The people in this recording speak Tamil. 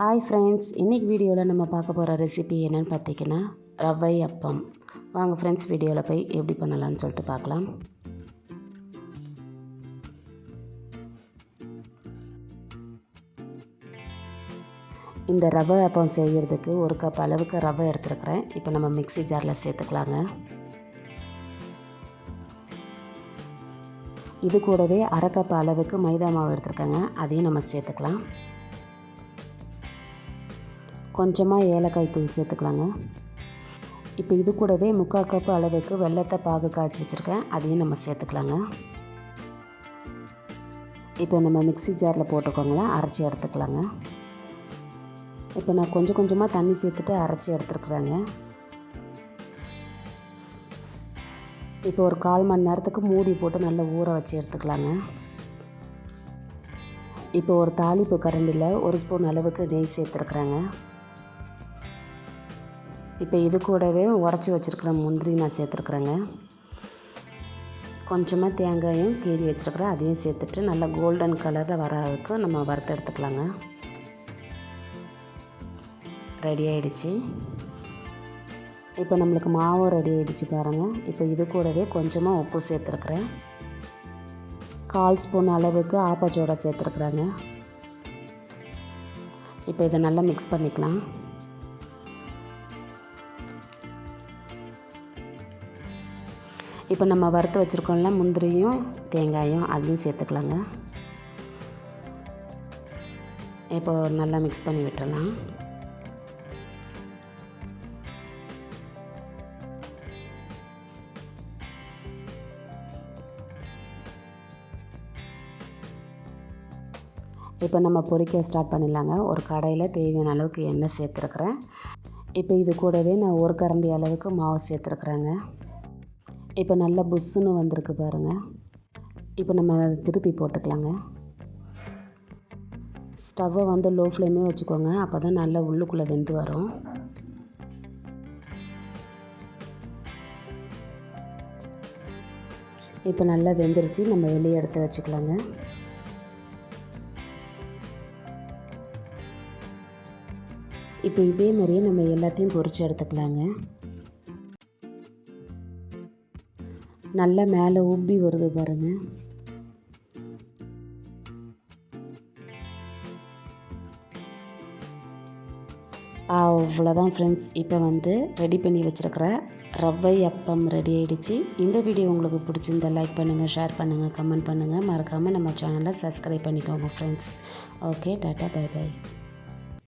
ஹாய் ஃப்ரெண்ட்ஸ் இன்றைக்கி வீடியோவில் நம்ம பார்க்க போகிற ரெசிபி என்னென்னு பார்த்தீங்கன்னா ரவை அப்பம். வாங்க ஃப்ரெண்ட்ஸ் வீடியோவில் போய் எப்படி பண்ணலாம்னு சொல்லிட்டு பார்க்கலாம். இந்த ரவை அப்பம் செய்கிறதுக்கு ஒரு கப் அளவுக்கு ரவை எடுத்துருக்குறேன். இப்போ நம்ம மிக்ஸி ஜாரில் சேர்த்துக்கலாங்க. இது கூடவே அரை கப் அளவுக்கு மைதா மாவு எடுத்துருக்கேங்க. அதையும் நம்ம சேர்த்துக்கலாம். கொஞ்சமாக ஏலக்காய் தூள் சேர்த்துக்கலாங்க. இப்போ இது கூடவே முக்கால் கப்பு அளவுக்கு வெள்ளத்தை பாகு காய்ச்சி வச்சுருக்கேன். அதையும் நம்ம சேர்த்துக்கலாங்க. இப்போ நம்ம மிக்சி ஜாரில் போட்டுக்கோங்களா அரைச்சி எடுத்துக்கலாங்க. இப்போ நான் கொஞ்சம் கொஞ்சமாக தண்ணி சேர்த்துட்டு அரைச்சி எடுத்துருக்குறேங்க. இப்போ ஒரு கால் மணி நேரத்துக்கு மூடி போட்டு நல்லா ஊற வச்சு எடுத்துக்கலாங்க. இப்போ ஒரு தாளிப்பு கரண்டியில் ஒரு ஸ்பூன் அளவுக்கு நெய் சேர்த்துருக்குறேங்க. இப்போ இது கூடவே உடச்சி வச்சுருக்கிற முந்திரி நான் சேர்த்துருக்குறேங்க. கொஞ்சமாக தேங்காயும் கீறி வச்சுருக்குறேன். அதையும் சேர்த்துட்டு நல்லா கோல்டன் கலரில் வர அளவுக்கு நம்ம வறுத்து எடுத்துக்கலாங்க. ரெடி ஆகிடுச்சி இப்போ நம்மளுக்கு மாவும் ரெடி ஆகிடுச்சு பாருங்கள் இப்போ இது கூடவே கொஞ்சமாக உப்பு சேர்த்துருக்குறேன். கால் ஸ்பூன் அளவுக்கு ஆப்பச்சோடா சேர்த்துருக்குறேங்க. இப்போ இதை நல்லா மிக்ஸ் பண்ணிக்கலாம். இப்போ நம்ம வறுத்து வச்சுருக்கோம்ல முந்திரியும் தேங்காயும் அதையும் சேர்த்துக்கலாங்க. இப்போ நல்லா மிக்ஸ் பண்ணி விட்டுறலாம். இப்போ நம்ம பொரிக்க ஸ்டார்ட் பண்ணிடலாங்க. ஒரு கடையில் தேவையான அளவுக்கு எண்ணெய் சேர்த்துருக்குறேன். இப்போ இது கூடவே நான் ஒரு கரண்டி அளவுக்கு மாவு சேர்த்துருக்குறேங்க. இப்போ நல்லா புஷ்ஷுன்னு வந்திருக்கு பாருங்கள் இப்போ நம்ம அதை திருப்பி போட்டுக்கலாங்க. ஸ்டவ்வை வந்து லோ ஃப்ளேமே வச்சுக்கோங்க. அப்போ தான் நல்லா உள்ளுக்குள்ளே வெந்து வரும். இப்போ நல்லா வெந்துருச்சு. நம்ம வெளியே எடுத்து வச்சுக்கலாங்க. இப்போ இதே மாதிரியே நம்ம எல்லாத்தையும் பொறிச்சு எடுத்துக்கலாங்க. நல்லா மேலே உப்பி வருது பாருங்கள் அவ்வளோதான் ஃப்ரெண்ட்ஸ் இப்போ வந்து ரெடி பண்ணி வச்சுருக்கிற ரவை அப்பம் ரெடி ஆகிடுச்சு இந்த வீடியோ உங்களுக்கு பிடிச்சிருந்தால் லைக் பண்ணுங்கள் ஷேர் பண்ணுங்கள் கமெண்ட் பண்ணுங்கள் மறக்காமல் நம்ம சேனலை சப்ஸ்கிரைப் பண்ணிக்கோங்க friends okay ta-ta bye bye